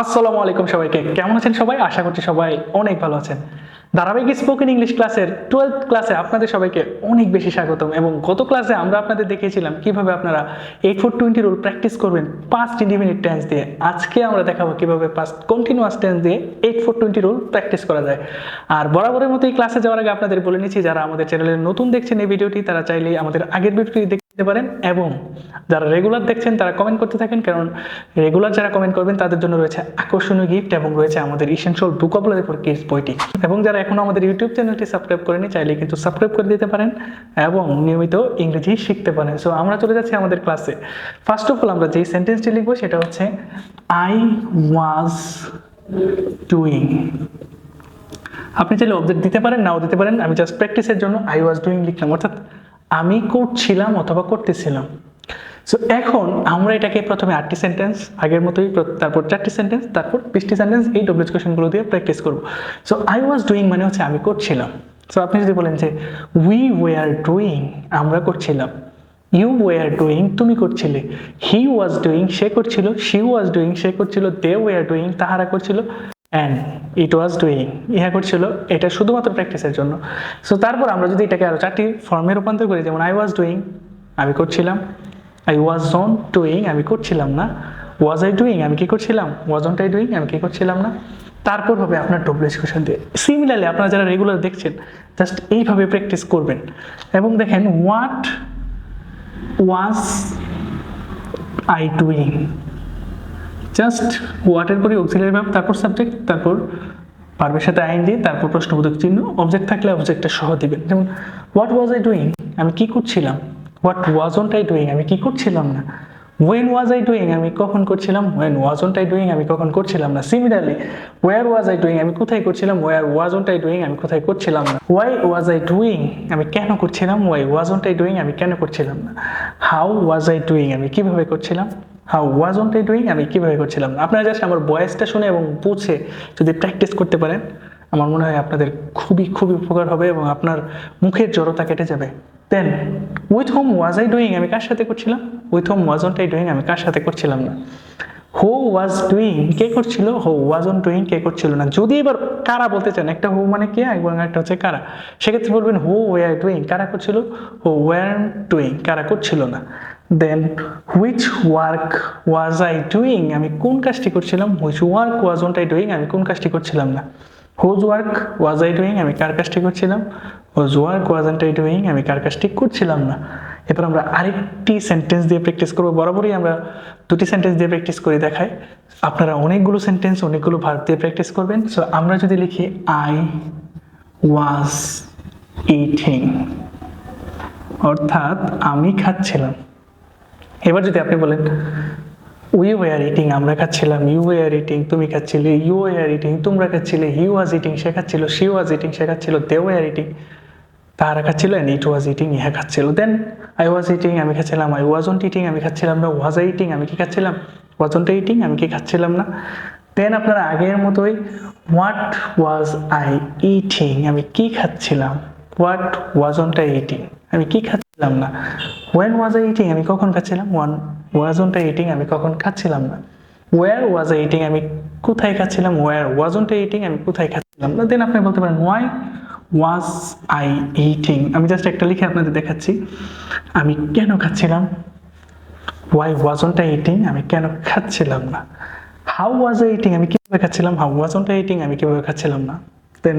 আসসালামু আলাইকুম সবাইকে। কেমন আছেন সবাই? আশা করছি সবাই অনেক ভালো আছেন। ধারাবাহিক স্পোকেন ইংলিশ ক্লাসের টুয়েলথ ক্লাসে আপনাদের সবাইকে অনেক বেশি স্বাগতম এবং গত ক্লাসে আমরা আপনাদের দেখিয়েছিলাম কীভাবে আপনারা eight four twenty rule practice করবেন পাঁচ ইন্ডিমিনিট টেন্স দিয়ে। আজকে আমরা দেখাবো কীভাবে পাঁচ কন্টিনিউয়াস টেন্স দিয়ে eight four twenty rule practice করা যায়। আর বরাবরের মতো এই ক্লাসে যাওয়ার আগে আপনাদের বলে নিচ্ছি, যারা আমাদের চ্যানেলে নতুন দেখছেন এই ভিডিওটি তারা চাইলে আমাদের আগের ভিডিওটি দেখতে পারেন এবং যারা রেগুলার দেখছেন, তারা কমেন্ট করতে থাকেন, কারণ রেগুলার যারা কমেন্ট করবেন, তাদের জন্য রয়েছে আকর্ষণীয় গিফট এবং রয়েছে আমাদের essential book of for kids বইটি। এবং যারা এখনও আমাদের ইউটিউব চ্যানেলটি সাবস্ক্রাইব করেনি, চাইলে কিন্তু সাবস্ক্রাইব করে দিতে পারেন এবং নিয়মিত ইংরেজি শিখতে পারেন। সো আমরা চলে যাচ্ছি আমাদের ক্লাসে ফার্স্ট অফ অল আমরা যেই সেন্টেন্সটি লিখব, সেটা হচ্ছে আই ওয়াজ ডুইং আপনি চাইলে অবজেক্ট দিতে পারেন, নাও দিতে পারেন। আমি জাস্ট প্র্যাকটিসের জন্য আই ওয়াজ ডুইং লিখলাম। অর্থাৎ আমি করছিলাম অথবা করতেছিলাম। সো এখন আমরা এটাকে প্রথমে আটটি সেন্টেন্স আগের মতোই তারপর চারটি সেন্টেন্স তারপর বিশটি সেন্টেন্স এই ডব্লিউজ কোয়েশনগুলো দিয়ে প্র্যাকটিস করব। সো আই ওয়াজ ডুইং মানে হচ্ছে আমি করছিলাম। সো আপনি যদি বলেন যে উই ওয়ার ডুইং আমরা করছিলাম। ইউ ওয়ার ডুইং তুমি করছিলে। হি ওয়াজ ডুইং সে করছিল। শি ওয়াজ ডুইং সে করছিল। দে ওয়ার ডুইং তাহারা করছিল। অ্যান্ড ইট ওয়াজ ডুইং ইহা করছিল এটা শুধুমাত্র প্র্যাকটিসের জন্য। সো তারপর আমরা যদি এটাকে আরও চারটি ফর্মে রূপান্তর করি, যেমন আই ওয়াজ ডুইং আমি করছিলাম। আই ওয়াজ নট ডুইং আমি করছিলাম না। ওয়াজ আই ডুইং আমি কি করছিলাম? ওয়াজ অন্ট আই ডুইং আমি কি করছিলাম না? তারপর হবে আপনার ডব্লিউএস কোয়েশন দিয়ে। সিমিলারলি আপনারা যারা রেগুলার দেখছেন জাস্ট এইভাবে প্র্যাকটিস করবেন। এবং দেখেন what was I doing just ওয়াটের পরে অক্সিলারি ভার্ব তারপর সাবজেক্ট তারপর ভার্বের সাথে আইন দিয়ে, তারপর প্রশ্নবোধক চিহ্ন অবজেক্ট থাকলে অবজেক্টটা সহ দিবেন। যেমন হোয়াট ওয়াজ আই ডুইং আমি কী করছিলাম? What wasn't I doing আমি কী করছিলাম না? ওয়েন ওয়াজ আই ডুইং আমি কখন করছিলাম? ওয়েন ওয়াজন্ট আই ডুইং আমি কখন করছিলাম না? Similarly where was I doing আমি কোথায় করছিলাম? ওয়ার ওয়াজন্ট আই ডুইং আমি কোথায় করছিলাম না? ওয়াই ওয়াজ আই ডুইং আমি কেন করছিলাম? ওয়াই ওয়াজন্ট আই ডুইং আমি কেন করছিলাম না? হাউ ওয়াজ আই ডুইং আমি কীভাবে করছিলাম? How wasn't I doing আমি কীভাবে করছিলাম? আপনারা জাস্ট আমার ভয়েসটা শুনে এবং বুঝে যদি প্র্যাকটিস করতে পারেন, আমার মনে হয় আপনাদের খুবই খুবই উপকার হবে এবং আপনার মুখের জড়তা কেটে যাবে। Then with whom was I doing আমি কার সাথে করছিলাম? With whom wasn't I doing আমি কার সাথে করছিলাম না? হো ওয়াজ ডুইং কে করছিল? হো ওয়াজ অন ডুইং কে করছিল না? যদি এবার কারা বলতে চান, একটা হো মানে কে? এবং একটা হচ্ছে কারা। সেক্ষেত্রে বলবেন হো ওয়ার ডুইং কারা করছিল? হো ওয়ার ডুইং কারা করছিল না? Then which work was I doing আমি কোন কাজটি করছিলাম? Which work wasn't I doing আমি কোন কাজটি করছিলাম না? Whose work was I doing আমি কার কাজটি করছিলাম? Whose work wasn't I doing আমি কার কাজটি করছিলাম না? এরপর আমরা আরেকটি সেন্টেন্স দিয়ে প্র্যাকটিস করব। বরাবরই আমরা দুটি সেন্টেন্স দিয়ে প্র্যাকটিস করে দেখাই। আপনারা অনেকগুলো সেন্টেন্স অনেকগুলো ভার্ব দিয়ে প্র্যাকটিস করবেন। সো আমরা যদি লিখি আই ওয়াজ ইটিং অর্থাৎ আমি খাচ্ছিলাম। এবার যদি আপনি বলেন উই ওয়ার ইটিং আমরা খাচ্ছিলাম। ইউ ওয়ার ইটিং তুমি খাচ্ছিলে। ইউ ওয়ার ইটিং তোমরা খাচ্ছিলে। হি ওয়াজ ইটিং সে খাচ্ছিল। শি ওয়াজ ইটিং সে খাচ্ছিল। দে ওয়ার ইটিং তারা খাচ্ছিল অ্যান্ড ইট ওয়াজ ইটিং ইহা খাচ্ছিল। দেন আই ওয়াজ ইটিং আমি খাচ্ছিলাম। আই ওয়াজন্ট ইটিং আমি খাচ্ছিলাম না। ওয়াজ ইটিং আমি কি খাচ্ছিলাম? ওয়াজন্ট ইটিং আমি কি খাচ্ছিলাম না? দেন আপনারা আগের মতোই হোয়াট ওয়াজ আই ইটিং আমি কি খাচ্ছিলাম? হোয়াট ওয়াজন্ট আই ইটিং আমি কি খাচ্ছিলাম না? ওয়েন ওয়াজ আই ইটিং আমি কখন খাচ্ছিলাম? ওয়ান ওয়াজন্ট আই ইটিং আমি কখন খাচ্ছিলাম না? ওয়ার ওয়াজ আই ইটিং আমি কোথায় খাচ্ছিলাম? ওয়ার ওয়াজন্ট আই ইটিং আমি কোথায় খাচ্ছিলাম না? দেন আপনি বলতে পারেন ওয়াই ওয়াজ আই ইটিং আমি জাস্ট একটা লিখে আপনাদের দেখাচ্ছি। আমি কেন খাচ্ছিলাম? ওয়াই ওয়াজন্ট আই ইটিং আমি কেন খাচ্ছিলাম না? হাউ ওয়াজ আই ইটিং আমি কীভাবে খাচ্ছিলাম? হাউ ওয়াজন্ট আই ইটিং আমি কীভাবে খাচ্ছিলাম না? Then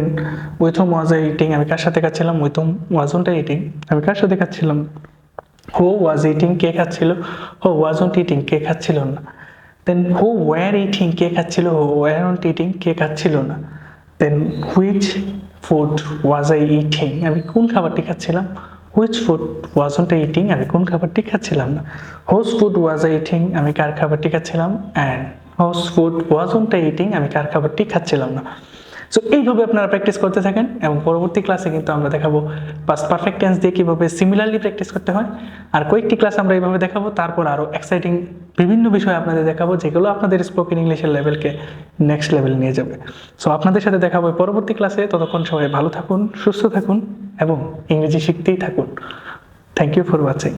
with whom was I eating আমি কার সাথে খাচ্ছিলাম? With whom wasn't I eating আমি কার সাথে খাচ্ছিলাম? হো ওয়াজ ইটিং কে খাচ্ছিল? হো ওয়াজন্ট ইটিং কে খাচ্ছিল না? দেন হো ওয়ার ইটিং কে খাচ্ছিল? হো ওয়ারন্ট ইটিং কে খাচ্ছিল না? Then which food was I eating আমি কোন খাবারটি খাচ্ছিলাম? Which food was wasn't I eating আমি কোন খাবারটি খাচ্ছিলাম না? Whose food was I eating আমি কার খাবারটি খাচ্ছিলাম? And whose food wasn't I eating আমি কার খাবারটি খাচ্ছিলাম না? সো এইভাবে আপনারা প্র্যাকটিস করতে থাকেন এবং পরবর্তী ক্লাসে কিন্তু আমরা দেখাবো পাস পারফেক্ট টেন্স দিয়ে কীভাবে সিমিলারলি প্র্যাকটিস করতে হয়। আর কয়েকটি ক্লাস আমরা এইভাবে দেখাবো, তারপর আরও এক্সাইটিং বিভিন্ন বিষয় আপনাদের দেখাবো, যেগুলো আপনাদের স্পোকেন ইংলিশের লেভেলকে নেক্সট লেভেল নিয়ে যাবে। সো আপনাদের সাথে দেখাবো পরবর্তী ক্লাসে ততক্ষণ সবাই ভালো থাকুন, সুস্থ থাকুন এবং ইংরেজি শিখতেই থাকুন। Thank you for watching